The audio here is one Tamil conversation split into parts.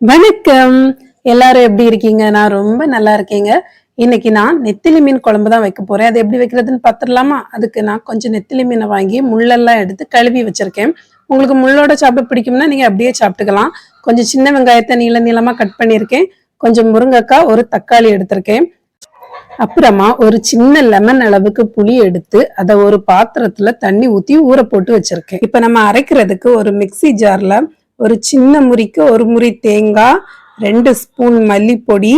வணக்கம். எல்லாரும் எப்படி இருக்கீங்க? நான் ரொம்ப நல்லா இருக்கேங்க. இன்னைக்கு நான் நெத்திலி மீன் குழம்பு தான் வைக்க போறேன். அது எப்படி வைக்கிறதுன்னு பார்த்துடலாமா அதுக்கு நான் கொஞ்சம் நெத்திலி மீனை வாங்கி முள்ளெல்லாம் எடுத்து கழுவி வச்சிருக்கேன். உங்களுக்கு முள்ளோட சாப்பிட பிடிக்கும்னா நீங்க அப்படியே சாப்பிட்டுக்கலாம். கொஞ்சம் சின்ன வெங்காயத்தை நீள நீளமா கட் பண்ணியிருக்கேன். கொஞ்சம் முருங்கைக்காய் ஒரு தக்காளி எடுத்திருக்கேன். அப்புறமா ஒரு சின்ன லெமன் அளவுக்கு புளி எடுத்து அதை ஒரு பாத்திரத்துல தண்ணி ஊத்தி ஊற போட்டு வச்சிருக்கேன். இப்ப நம்ம அரைக்கிறதுக்கு ஒரு மிக்ஸி ஜார்ல ஒரு சின்ன முறிக்கு ஒரு முறி தேங்காய் ரெண்டு ஸ்பூன் மல்லிப்பொடி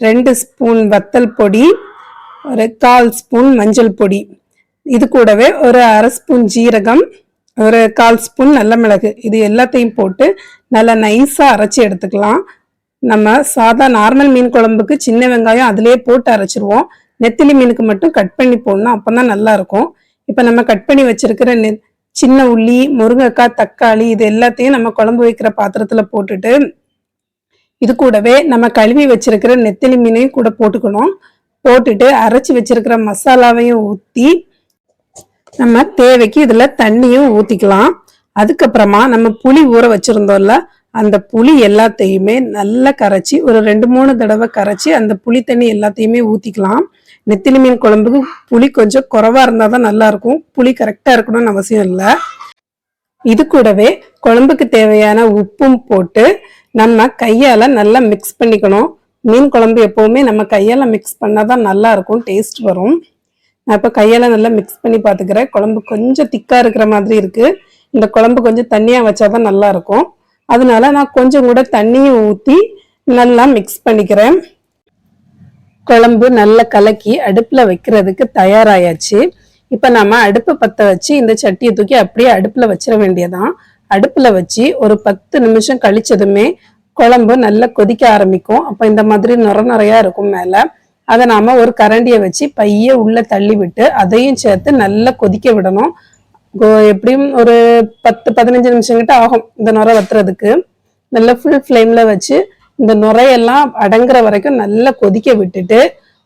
ரெண்டு ஸ்பூன் வத்தல் பொடி ஒரு கால் ஸ்பூன் மஞ்சள் பொடி. இது கூடவே ஒரு அரை ஸ்பூன் ஜீரகம் ஒரு கால் ஸ்பூன் நல்ல மிளகு. இது எல்லாத்தையும் போட்டு நல்லா நைஸாக அரைச்சி எடுத்துக்கலாம். நம்ம சாதா நார்மல் மீன் குழம்புக்கு சின்ன வெங்காயம் அதிலே போட்டு அரைச்சிருவோம். நெத்திலி மீனுக்கு மட்டும் கட் பண்ணி போடணும் அப்போ தான் நல்லாயிருக்கும் இப்போ நம்ம கட் பண்ணி வச்சுருக்கிற நெ சின்ன உள்ளி முருங்கைக்காய் தக்காளி இது எல்லாத்தையும் நம்ம குழம்பு வைக்கிற பாத்திரத்தில் போட்டுட்டு இது கூடவே நம்ம கழுவி வச்சிருக்கிற நெத்திலி மீனையும் கூட போட்டுக்கணும். போட்டுட்டு அரைச்சி வச்சிருக்கிற மசாலாவையும் ஊற்றி நம்ம தேவைக்கு இதில் தண்ணியும் ஊற்றிக்கலாம் அதுக்கப்புறமா நம்ம புளி ஊற வச்சிருந்தோம்ல அந்த புளி எல்லாத்தையுமே நல்லா கரைச்சி ஒரு ரெண்டு மூணு தடவை கரைச்சி அந்த புளி தண்ணி எல்லாத்தையுமே ஊற்றிக்கலாம் நெத்திலி மீன் குழம்புக்கு புளி கொஞ்சம் குறைவா இருந்தால் தான் நல்லாயிருக்கும். புளி கரெக்டாக இருக்கணும்னு அவசியம் இல்லை. இது கூடவே குழம்புக்கு தேவையான உப்பும் போட்டு நம்ம கையால் நல்லா மிக்ஸ் பண்ணிக்கணும். மீன் குழம்பு எப்போவுமே நம்ம கையால் மிக்ஸ் பண்ணால் தான் நல்லாயிருக்கும் டேஸ்ட் வரும். நான் இப்போ கையால் நல்லா மிக்ஸ் பண்ணி பார்த்துக்கிறேன். குழம்பு கொஞ்சம் திக்காக இருக்கிற மாதிரி இருக்குது இந்த குழம்பு கொஞ்சம் தண்ணியாக வச்சா தான் நல்லாயிருக்கும். அதனால நான் கொஞ்சம் கூட தண்ணியும் ஊற்றி நல்லா மிக்ஸ் பண்ணிக்கிறேன். குழம்பு நல்லா கலக்கி அடுப்பில் வைக்கிறதுக்கு தயாராயாச்சு. இப்போ நம்ம அடுப்பை பற்ற வச்சு இந்த சட்டியை தூக்கி அப்படியே அடுப்பில் வச்சிட வேண்டியதான் அடுப்பில் வச்சு ஒரு பத்து நிமிஷம் கழிச்சதுமே குழம்பு நல்லா கொதிக்க ஆரம்பிக்கும். அப்போ இந்த மாதிரி நுர நிறையா இருக்கும் மேலே. அதை நாம் ஒரு கரண்டியை வச்சு பைய உள்ளே தள்ளி விட்டு அதையும் சேர்த்து நல்லா கொதிக்க விடணும். எப்படியும் ஒரு பத்து பதினஞ்சு நிமிஷம் கிட்ட ஆகும் இந்த நுர வத்துறதுக்கு. நல்லா ஃபுல் ஃப்ளேமில் வச்சு இந்த நுரையெல்லாம் அடங்குற வரைக்கும் நல்லா கொதிக்க விட்டுட்டு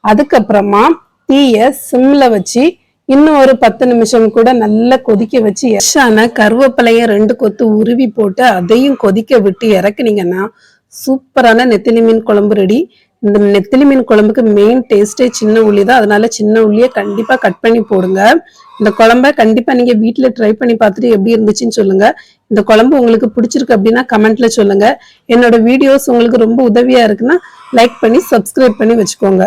அதுக்கப்புறமா தீய சிம்ல வச்சு இன்னும் ஒரு பத்து நிமிஷம் கூட நல்லா கொதிக்க வச்சு எஷான கருவேப்பிலைய ரெண்டு கொத்து உருவி போட்டு அதையும் கொதிக்க விட்டு இறக்குனீங்கன்னா சூப்பரான நெத்திலி மீன் குழம்பு ரெடி. இந்த நெத்திலி மீன் குழம்புக்கு மெயின் டேஸ்டே சின்ன உள்ளி தான். அதனால சின்ன உள்ளியை கண்டிப்பாக கட் பண்ணி போடுங்க. இந்த குழம்ப கண்டிப்பாக நீங்கள் வீட்டில் ட்ரை பண்ணி பார்த்துட்டு எப்படி இருந்துச்சுன்னு சொல்லுங்கள் இந்த குழம்பு உங்களுக்கு பிடிச்சிருக்கு அப்படின்னா கமெண்ட்ல சொல்லுங்க. என்னோட வீடியோஸ் உங்களுக்கு ரொம்ப உதவியா இருக்குன்னா லைக் பண்ணி சப்ஸ்கிரைப் பண்ணி வச்சுக்கோங்க.